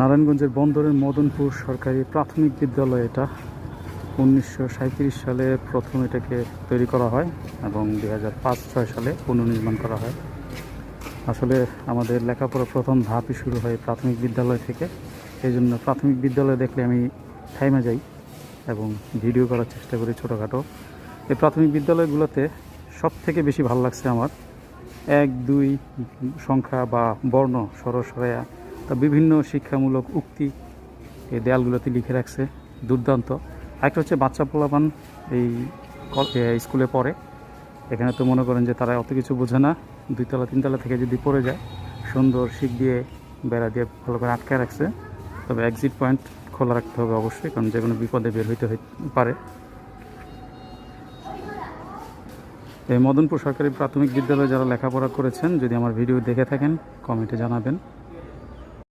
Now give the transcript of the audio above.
নারায়ণগঞ্জের বন্দরের মদনপুর সরকারি প্রাথমিক বিদ্যালয় এটা। উনিশশো সালে প্রথম এটাকে তৈরি করা হয় এবং দুই হাজার পাঁচ সালে পুনর্নির্মাণ করা হয়। আসলে আমাদের লেখাপড়া প্রথম ধাপই শুরু হয় প্রাথমিক বিদ্যালয় থেকে। এই জন্য প্রাথমিক বিদ্যালয় দেখলে আমি থাইমা যাই এবং ভিডিও করার চেষ্টা করি ছোটোখাটো। এই প্রাথমিক বিদ্যালয়গুলোতে সব থেকে বেশি ভালো লাগছে আমার। এক, দুই, সংখ্যা বা বর্ণ সরসরয়া তা বিভিন্ন শিক্ষামূলক উক্তি এই দেয়ালগুলোতে লিখে রাখছে, দুর্দান্ত। একটা হচ্ছে বাচ্চা পোলাপান এই কল- স্কুলে পড়ে। এখানে তো মনে করেন যে তারা অত কিছু বোঝে না, দুইতলা, তিনতলা থেকে যদি পড়ে যায়, সুন্দর শিখ দিয়ে বেড়া দিয়ে ভালো করে আটকে রাখছে। তবে এক্সিট পয়েন্ট খোলা রাখতে হবে অবশ্যই, কারণ যে কোনো বিপদে বের হইতে হই- পারে। এই মদনপুর সরকারি প্রাথমিক বিদ্যালয়ে যারা লেখাপড়া করেছেন, যদি আমার ভিডিও দেখে থাকেন কমেন্টে জানাবেন।